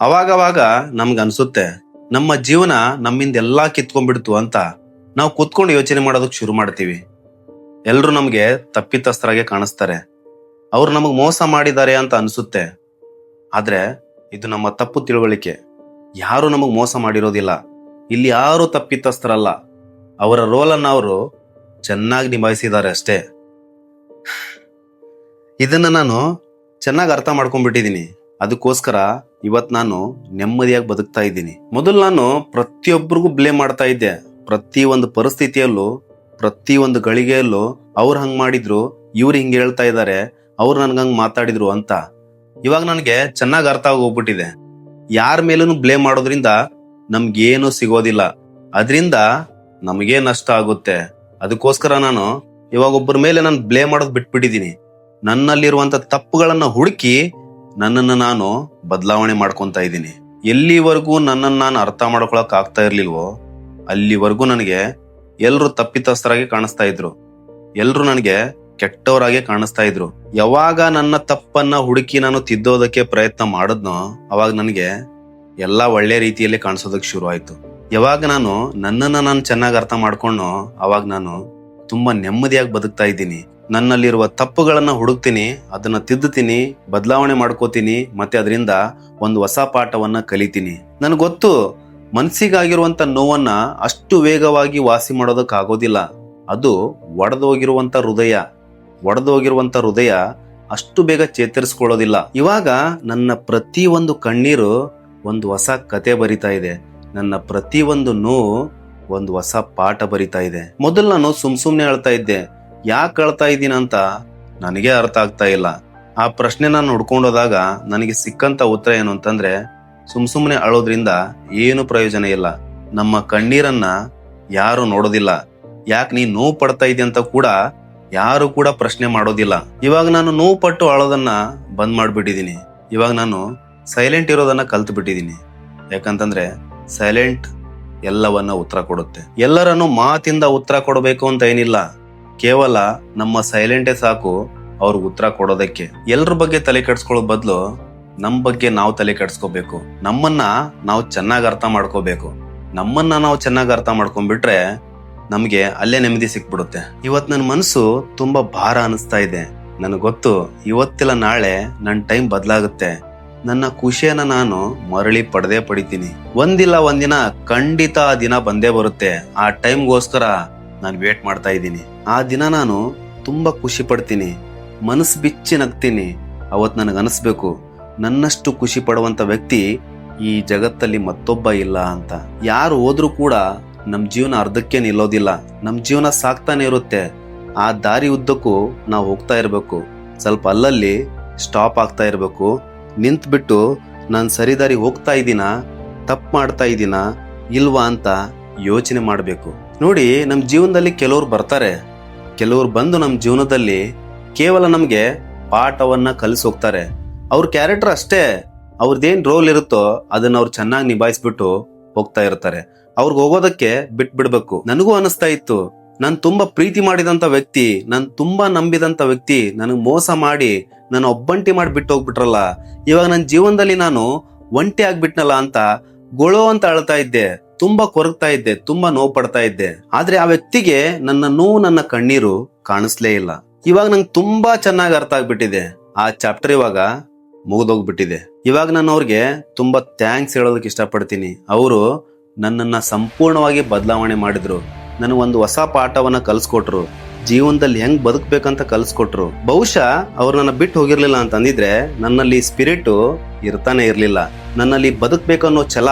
ಅವಾಗವಾಗ ನಮ್ಗೆ ಅನ್ಸುತ್ತೆ ನಮ್ಮ ಜೀವನ ನಮ್ಮಿಂದ ಎಲ್ಲಾ ಕಿತ್ಕೊಂಡ್ಬಿಡ್ತು ಅಂತ ನಾವು ಕುತ್ಕೊಂಡು ಯೋಚನೆ ಮಾಡೋದಕ್ಕೆ ಶುರು ಮಾಡ್ತೀವಿ. ಎಲ್ಲರೂ ನಮಗೆ ತಪ್ಪಿತಸ್ಥರಾಗೆ ಕಾಣಿಸ್ತಾರೆ. ಅವ್ರು ನಮಗೆ ಮೋಸ ಮಾಡಿದ್ದಾರೆ ಅಂತ ಅನ್ಸುತ್ತೆ. ಆದ್ರೆ ಇದು ನಮ್ಮ ತಪ್ಪು ತಿಳುವಳಿಕೆ. ಯಾರು ನಮಗೆ ಮೋಸ ಮಾಡಿರೋದಿಲ್ಲ. ಇಲ್ಲಿ ಯಾರು ತಪ್ಪಿತಸ್ಥರಲ್ಲ. ಅವರ ರೋಲನ್ನು ಅವರು ಚೆನ್ನಾಗಿ ನಿಭಾಯಿಸಿದ್ದಾರೆ ಅಷ್ಟೇ. ಇದನ್ನ ನಾನು ಚೆನ್ನಾಗಿ ಅರ್ಥ ಮಾಡ್ಕೊಂಡ್ಬಿಟ್ಟಿದ್ದೀನಿ ಅದಕ್ಕೋಸ್ಕರ ಇವತ್ ನಾನು ನೆಮ್ಮದಿಯಾಗಿ ಬದುಕ್ತಾ ಇದ್ದೀನಿ. ಮೊದಲು ನಾನು ಪ್ರತಿಯೊಬ್ಬರಿಗೂ ಬ್ಲೇಮ್ ಮಾಡ್ತಾ ಇದ್ದೆ. ಪ್ರತಿ ಒಂದು ಪರಿಸ್ಥಿತಿಯಲ್ಲೂ, ಪ್ರತಿ ಒಂದು ಗಳಿಗೆಯಲ್ಲೂ ಅವ್ರು ಹಂಗೆ ಮಾಡಿದ್ರು, ಇವ್ರು ಹಿಂಗೆ ಹೇಳ್ತಾ ಇದ್ದಾರೆ ಅವ್ರು ನನ್ಗಂಗ್ ಮಾತಾಡಿದ್ರು ಅಂತ. ಇವಾಗ ನನಗೆ ಚೆನ್ನಾಗಿ ಅರ್ಥ ಆಗೋಗ್ಬಿಟ್ಟಿದೆ. ಯಾರ ಮೇಲೂ ಬ್ಲೇಮ್ ಮಾಡೋದ್ರಿಂದ ನಮ್ಗೇನು ಸಿಗೋದಿಲ್ಲ. ಅದರಿಂದ ನಮಗೇ ನಷ್ಟ ಆಗುತ್ತೆ. ಅದಕ್ಕೋಸ್ಕರ ನಾನು ಇವಾಗ ಒಬ್ಬರ ಮೇಲೆ ನಾನು ಬ್ಲೇಮ್ ಮಾಡೋದು ಬಿಟ್ಬಿಟ್ಟಿದ್ದೀನಿ. ನನ್ನಲ್ಲಿರುವಂತ ತಪ್ಪುಗಳನ್ನ ಹುಡುಕಿ ನನ್ನನ್ನು ನಾನು ಬದಲಾವಣೆ ಮಾಡ್ಕೊತಾ ಇದ್ದೀನಿ. ಎಲ್ಲಿವರೆಗೂ ನನ್ನನ್ನು ನಾನು ಅರ್ಥ ಮಾಡ್ಕೊಳಕ್ ಆಗ್ತಾ ಇರ್ಲಿಲ್ವೋ, ಅಲ್ಲಿವರೆಗೂ ನನಗೆ ಎಲ್ಲರೂ ತಪ್ಪಿತಸ್ಥರಾಗಿ ಕಾಣಿಸ್ತಾ ಇದ್ರು. ಎಲ್ಲರೂ ನನಗೆ ಕೆಟ್ಟವರಾಗೆ ಕಾಣಿಸ್ತಾ ಇದ್ರು. ಯಾವಾಗ ನನ್ನ ತಪ್ಪನ್ನ ಹುಡುಕಿ ನಾನು ತಿದ್ದೋದಕ್ಕೆ ಪ್ರಯತ್ನ ಮಾಡಿದ್ನೋ, ಅವಾಗ ನನಗೆ ಎಲ್ಲಾ ಒಳ್ಳೆ ರೀತಿಯಲ್ಲಿ ಕಾಣಿಸೋದಕ್ಕೆ ಶುರು ಆಯ್ತು. ಯಾವಾಗ ನಾನು ನನ್ನನ್ನು ನಾನು ಚೆನ್ನಾಗಿ ಅರ್ಥ ಮಾಡ್ಕೊಂಡು ಅವಾಗ ನಾನು ತುಂಬಾ ನೆಮ್ಮದಿಯಾಗಿ ಬದುಕ್ತಾ ಇದ್ದೀನಿ. ನನ್ನಲ್ಲಿರುವ ತಪ್ಪುಗಳನ್ನು ಹುಡುಕ್ತೀನಿ, ಅದನ್ನು ತಿದ್ದುತ್ತೀನಿ, ಬದಲಾವಣೆ ಮಾಡ್ಕೋತೀನಿ, ಮತ್ತೆ ಅದರಿಂದ ಒಂದು ಹೊಸ ಪಾಠವನ್ನು ಕಲಿತೀನಿ. ನನಗೆ ಗೊತ್ತು ಮನಸ್ಸಿಗಾಗಿರುವಂಥ ನೋವನ್ನು ಅಷ್ಟು ವೇಗವಾಗಿ ವಾಸಿ ಮಾಡೋದಕ್ಕಾಗೋದಿಲ್ಲ. ಅದು ಒಡೆದೋಗಿರುವಂಥ ಹೃದಯ. ಒಡೆದೋಗಿರುವಂಥ ಹೃದಯ ಅಷ್ಟು ಬೇಗ ಚೇತರಿಸ್ಕೊಳ್ಳೋದಿಲ್ಲ. ಇವಾಗ ನನ್ನ ಪ್ರತಿ ಒಂದು ಕಣ್ಣೀರು ಒಂದು ಹೊಸ ಕತೆ ಬರಿತಾ ಇದೆ. ನನ್ನ ಪ್ರತಿ ಒಂದು ನೋವು ಒಂದು ಹೊಸ ಪಾಠ ಬರಿತಾ ಇದೆ. ಮೊದಲು ನಾನು ಸುಮ್ ಸುಮ್ಮನೆ ಹೇಳ್ತಾ ಇದ್ದೆ. ಯಾಕೆ ಅಳ್ತಾ ಇದ್ದೀನಿ ಅಂತ ನನಗೆ ಅರ್ಥ ಆಗ್ತಾ ಇಲ್ಲ. ಆ ಪ್ರಶ್ನೆ ನಾನು ಹುಡ್ಕೊಂಡೋದಾಗ ನನಗೆ ಸಿಕ್ಕಂತ ಉತ್ತರ ಏನು ಅಂತಂದ್ರೆ, ಸುಮ್ ಸುಮ್ಮನೆ ಅಳೋದ್ರಿಂದ ಏನು ಪ್ರಯೋಜನ ಇಲ್ಲ. ನಮ್ಮ ಕಣ್ಣೀರನ್ನ ಯಾರು ನೋಡೋದಿಲ್ಲ. ಯಾಕೆ ನೀ ನೋವು ಪಡ್ತಾ ಅಂತ ಕೂಡ ಯಾರು ಕೂಡ ಪ್ರಶ್ನೆ ಮಾಡೋದಿಲ್ಲ. ಇವಾಗ ನಾನು ನೋವು ಪಟ್ಟು ಅಳೋದನ್ನ ಬಂದ್ ಮಾಡಿಬಿಟ್ಟಿದ್ದೀನಿ ಇವಾಗ ನಾನು ಸೈಲೆಂಟ್ ಇರೋದನ್ನ ಕಲ್ತು ಬಿಟ್ಟಿದೀನಿ ಯಾಕಂತಂದ್ರೆ ಸೈಲೆಂಟ್ ಎಲ್ಲವನ್ನ ಉತ್ತರ ಕೊಡುತ್ತೆ. ಎಲ್ಲರನ್ನು ಮಾತಿಂದ ಉತ್ತರ ಕೊಡಬೇಕು ಅಂತ ಏನಿಲ್ಲ. ಕೇವಲ ನಮ್ಮ ಸೈಲೆಂಟೇ ಸಾಕು ಅವ್ರಿಗೆ ಉತ್ತರ ಕೊಡೋದಕ್ಕೆ. ಎಲ್ರ ಬಗ್ಗೆ ತಲೆ ಕೆಡ್ಸ್ಕೊಳ್ಳೋ ಬದಲು ನಮ್ಮ ಬಗ್ಗೆ ನಾವು ತಲೆ ಕೆಡ್ಸ್ಕೋಬೇಕು. ನಮ್ಮನ್ನ ನಾವು ಚೆನ್ನಾಗಿ ಅರ್ಥ ಮಾಡ್ಕೋಬೇಕು. ನಮ್ಮನ್ನ ನಾವು ಚೆನ್ನಾಗಿ ಅರ್ಥ ಮಾಡ್ಕೊಂಡ್ಬಿಟ್ರೆ ನಮಗೆ ಅಲ್ಲೇ ನೆಮ್ಮದಿ ಸಿಕ್ಬಿಡುತ್ತೆ. ಇವತ್ ನನ್ನ ಮನಸ್ಸು ತುಂಬಾ ಭಾರ ಅನಿಸ್ತಾ ಇದೆ. ನನಗೆ ಗೊತ್ತು ಇವತ್ತಿಲ್ಲ ನಾಳೆ ನನ್ನ ಟೈಮ್ ಬದಲಾಗುತ್ತೆ. ನನ್ನ ಖುಷಿಯನ್ನ ನಾನು ಮರಳಿ ಪಡೆದೇ ಪಡಿತೀನಿ. ಒಂದಿಲ್ಲ ಒಂದಿನ ಖಂಡಿತ ಆ ದಿನ ಬಂದೇ ಬರುತ್ತೆ. ಆ ಟೈಮ್ಗೋಸ್ಕರ ನಾನು ವೇಟ್ ಮಾಡ್ತಾ ಇದ್ದೀನಿ. ಆ ದಿನ ನಾನು ತುಂಬಾ ಖುಷಿ ಪಡ್ತೀನಿ. ಮನಸ್ಸು ಬಿಚ್ಚಿ ನಗ್ತೀನಿ. ಅವತ್ ನನಗೆ ಅನಿಸ್ಬೇಕು. ನನ್ನಷ್ಟು ಖುಷಿ ಪಡುವಂತ ವ್ಯಕ್ತಿ ಈ ಜಗತ್ತಲ್ಲಿ ಮತ್ತೊಬ್ಬ ಇಲ್ಲ ಅಂತ. ಯಾರು ಹೋದ್ರೂ ಕೂಡ ನಮ್ಮ ಜೀವನ ಅರ್ಧಕ್ಕೆ ನಿಲ್ಲೋದಿಲ್ಲ. ನಮ್ಮ ಜೀವನ ಸಾಕ್ತಾನೆ ಇರುತ್ತೆ. ಆ ದಾರಿ ಉದ್ದಕ್ಕೂ ನಾವು ಹೋಗ್ತಾ ಇರಬೇಕು. ಸ್ವಲ್ಪ ಅಲ್ಲಲ್ಲಿ ಸ್ಟಾಪ್ ಆಗ್ತಾ ಇರಬೇಕು. ನಿಂತ್ಬಿಟ್ಟು ನಾನು ಸರಿದಾರಿ ಹೋಗ್ತಾ ಇದ್ದೀನ? ತಪ್ಪು ಮಾಡ್ತಾ ಇದ್ದೀನ? ಇಲ್ವಾ ಅಂತ ಯೋಚನೆ ಮಾಡಬೇಕು. ನೋಡಿ ನಮ್ಮ ಜೀವನದಲ್ಲಿ ಕೆಲವ್ರು ಬರ್ತಾರೆ. ಕೆಲವ್ರು ಬಂದು ನಮ್ಮ ಜೀವನದಲ್ಲಿ ಕೇವಲ ನಮಗೆ ಪಾಠವನ್ನು ಕಲಿಸೋಗ್ತಾರೆ ಅವ್ರ ಕ್ಯಾರೆಕ್ಟರ್ ಅಷ್ಟೇ ಅವ್ರದ್ದೇನು ರೋಲ್ ಇರುತ್ತೋ ಅದನ್ನ ಅವ್ರು ಚೆನ್ನಾಗಿ ನಿಭಾಯಿಸ್ಬಿಟ್ಟು ಹೋಗ್ತಾ ಇರ್ತಾರೆ. ಅವ್ರಿಗೆ ಹೋಗೋದಕ್ಕೆ ಬಿಟ್ಬಿಡ್ಬೇಕು. ನನಗೂ ಅನಿಸ್ತಾ ಇತ್ತು, ನಾನು ತುಂಬಾ ಪ್ರೀತಿ ಮಾಡಿದಂತ ವ್ಯಕ್ತಿ, ನಾನು ತುಂಬಾ ನಂಬಿದಂತ ವ್ಯಕ್ತಿ ನನಗೆ ಮೋಸ ಮಾಡಿ ನಾನು ಒಬ್ಬಂಟಿ ಮಾಡಿ ಬಿಟ್ಟು ಹೋಗ್ಬಿಟ್ರಲ್ಲ ಇವಾಗ ನನ್ನ ಜೀವನದಲ್ಲಿ ನಾನು ಒಂಟಿ ಆಗ್ಬಿಟ್ನಲ್ಲ ಅಂತ ಗೊಳೋ ಅಂತ ಅಳ್ತಾ ಇದ್ದೆ. ತುಂಬಾ ಕೊರಗ್ತಾ ಇದ್ದೆ, ತುಂಬಾ ನೋವು ಪಡ್ತಾ ಇದ್ದೆ. ಆದ್ರೆ ಆ ವ್ಯಕ್ತಿಗೆ ನನ್ನ ನೋವು, ನನ್ನ ಕಣ್ಣೀರು ಕಾಣಿಸ್ಲೇ ಇಲ್ಲ. ಇವಾಗ ನಂಗೆ ತುಂಬಾ ಚೆನ್ನಾಗಿ ಅರ್ಥ ಆಗ್ಬಿಟ್ಟಿದೆ. ಆ ಚಾಪ್ಟರ್ ಇವಾಗ ಮುಗಿದೋಗ್ಬಿಟ್ಟಿದೆ. ಇವಾಗ ನಾನು ಅವ್ರಿಗೆ ತುಂಬಾ ಥ್ಯಾಂಕ್ಸ್ ಹೇಳೋದಕ್ಕೆ ಇಷ್ಟಪಡ್ತೀನಿ. ಅವರು ನನ್ನನ್ನ ಸಂಪೂರ್ಣವಾಗಿ ಬದಲಾವಣೆ ಮಾಡಿದ್ರು. ನನಗೆ ಒಂದು ಹೊಸ ಪಾಠವನ್ನ ಕಲ್ಸ್ಕೊಟ್ರು. ಜೀವನದಲ್ಲಿ ಹೆಂಗ್ ಬದುಕ್ಬೇಕಂತ ಕಲ್ಸ್ಕೊಟ್ರು. ಬಹುಶಃ ಅವ್ರು ನನ್ನ ಬಿಟ್ಟು ಹೋಗಿರ್ಲಿಲ್ಲ ಅಂತ ಅಂದಿದ್ರೆ ನನ್ನಲ್ಲಿ ಸ್ಪಿರಿಟ್ ಇರ್ತಾನೆ ಇರ್ಲಿಲ್ಲ. ನನ್ನಲ್ಲಿ ಬದುಕ್ಬೇಕನ್ನೋ ಛಲ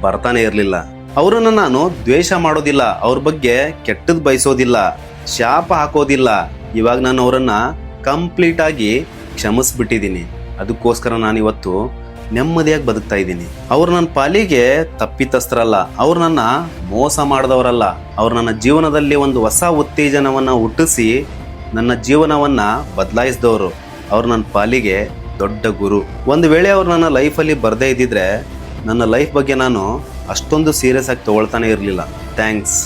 ಬರ್ತಾನೆ ಇರ್ಲಿಲ್ಲ. ಅವರನ್ನ ನಾನು ದ್ವೇಷ ಮಾಡೋದಿಲ್ಲ, ಅವ್ರ ಬಗ್ಗೆ ಕೆಟ್ಟದ್ ಬಯಸೋದಿಲ್ಲ, ಶಾಪ ಹಾಕೋದಿಲ್ಲ. ಇವಾಗ ನಾನು ಅವರನ್ನ ಕಂಪ್ಲೀಟ್ ಆಗಿ ಕ್ಷಮಿಸ್ಬಿಟ್ಟಿದ್ದೀನಿ. ಅದಕ್ಕೋಸ್ಕರ ನಾನು ಇವತ್ತು ನೆಮ್ಮದಿಯಾಗಿ ಬದುಕ್ತಾ ಇದ್ದೀನಿ. ಅವ್ರು ನನ್ನ ಪಾಲಿಗೆ ತಪ್ಪಿತಸ್ಥರಲ್ಲ, ಅವ್ರು ನನ್ನ ಮೋಸ ಮಾಡಿದವರಲ್ಲ, ಅವ್ರು ನನ್ನ ಜೀವನದಲ್ಲಿ ಒಂದು ಹೊಸ ಉತ್ತೇಜನವನ್ನ ಹುಟ್ಟಿಸಿ ನನ್ನ ಜೀವನವನ್ನ ಬದಲಾಯಿಸಿದವರು. ಅವ್ರು ನನ್ನ ಪಾಲಿಗೆ ದೊಡ್ಡ ಗುರು. ಒಂದು ವೇಳೆ ಅವ್ರು ನನ್ನ ಲೈಫಲ್ಲಿ ಬರದೇ ಇದ್ದಿದ್ರೆ ನನ್ನ ಲೈಫ್ ಬಗ್ಗೆ ನಾನು ಅಷ್ಟೊಂದು ಸೀರಿಯಸ್ ಆಗಿ ತಗೊಳ್ತಾನೆ ಇರಲಿಲ್ಲ. ಥ್ಯಾಂಕ್ಸ್